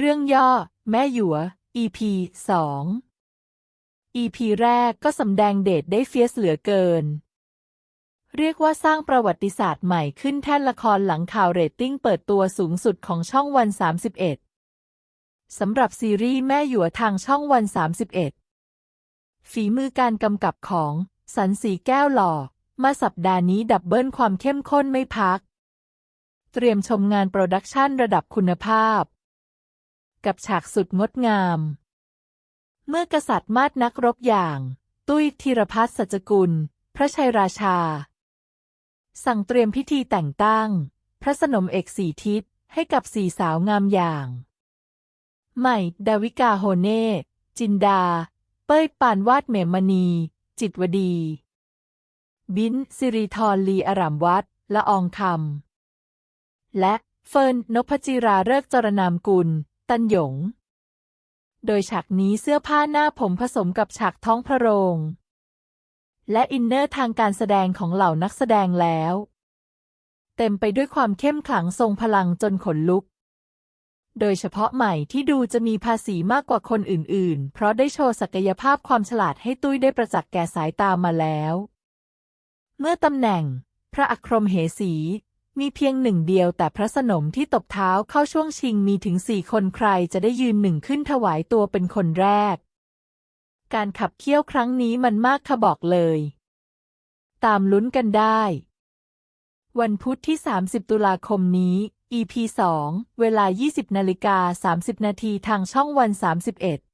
เรื่องย่อ แม่หยัว EP 2 EP แรกก็สำแดงเดทได้เฟียสเหลือเกิน เรียกว่าสร้างประวัติศาสตร์ใหม่ขึ้นแท่นละครหลังข่าวเรตติ้งเปิดตัวสูงสุดของช่องวัน 31 สำหรับซีรีส์แม่หยัวทางช่องวัน 31 ฝีมือการกำกับของสันสีแก้วหล่อ มาสัปดาห์นี้ดับเบิลความเข้มข้นไม่พัก เตรียมชมงานโปรดักชันระดับคุณภาพ กับฉากสุดงดงาม เมื่อกษัตริย์มาดนักรบอย่าง ตุ้ยธีรพัฒน์สัจกุล พระชัยราชา สั่งเตรียมพิธีแต่งตั้ง พระสนมเอกสีทิศให้กับสี่สาวงามอย่างใหม่ ดาวิกาโฮเน่ จินดา เป้ยปานวาดเมมณี จิตวดี บินสิริธรลีอารามวัดละอองคำและเฟิร์นนพจิราเริกจรนามกุล ตันหยง โดยฉากนี้เสื้อผ้าหน้าผมผสมกับฉากท้องพระโรง และอินเนอร์ทางการแสดงของเหล่านักแสดงแล้ว เต็มไปด้วยความเข้มขลังทรงพลังจนขนลุก โดยเฉพาะใหม่ที่ดูจะมีภาษีมากกว่าคนอื่น ๆ เพราะได้โชว์ศักยภาพความฉลาดให้ตุ้ยได้ประจักษ์แก่สายตามาแล้ว เมื่อตำแหน่ง พระอัครมเหสี มีเพียงหนึ่งเดียวแต่พระสนมที่ตบเท้าเข้าช่วงชิงมีถึงสี่คนใครจะได้ยืนหนึ่งขึ้นถวายตัวเป็นคนแรก การขับเคี่ยวครั้งนี้มันมากค่ะบอกเลย ตามลุ้นกันได้ วันพุธที่ 30 ตุลาคมนี้ EP 2 เวลา 20นาฬิกา30 นาทีทางช่องวัน 31